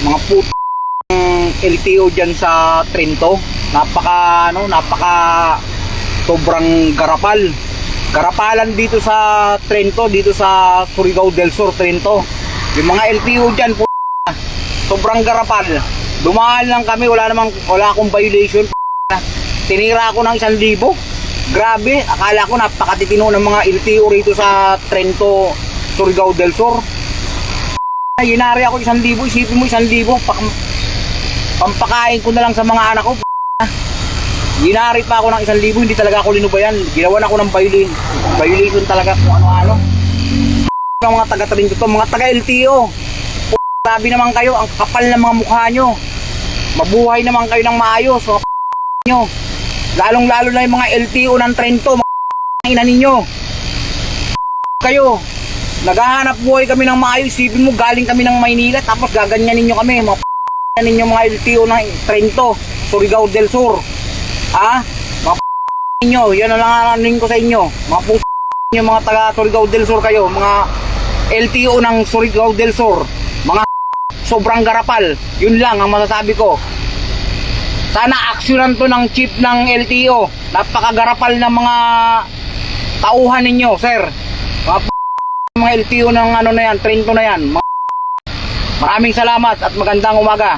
mga put LTO dyan sa Trento. Napaka, ano, napaka sobrang garapal. Garapalan dito sa Trento, dito sa Surigao del Sur, Trento. Yung mga LTO dyan, po, sobrang garapal. Dumaan lang kami, wala namang, wala akong violation. Tinira ako ng isang libo. Grabe, akala ko napakatitino ng mga LTO rito sa Trento, Surigao del Sur. Yinari ako isang libo, isipin mo isang libo, pak- pampakain ko na lang sa mga anak ko. Ginari pa ako ng isang libo, hindi talaga ako linubayan. Ginawan ako ng violation. Violation talaga kung ano-ano. Ang mga taga Trinito to, mga taga LTO. Sabi naman kayo, ang kapal ng mga mukha nyo. Mabuhay naman kayo ng maayos, mga nyo. Lalong-lalo na yung mga LTO ng Trento, mga ina ninyo. Kayo, naghahanap buhay kami ng maayos. Isipin mo, galing kami ng Maynila, tapos gaganyanin nyo kami, mga ninyo mga LTO ng Trento, Surigao del Sur. Ha? Mga ninyo, yan ang anin ko sa inyo. Mga p*** nyo, mga taga Surigao del Sur kayo, mga LTO ng Surigao del Sur. Mga sobrang garapal. Yun lang ang masasabi ko. Sana aksyonan to ng chief ng LTO. Napakagarapal ng mga tauhan ninyo, sir. Mga LTO ng ano na yan, Trento na yan. Maraming salamat at magandang umaga.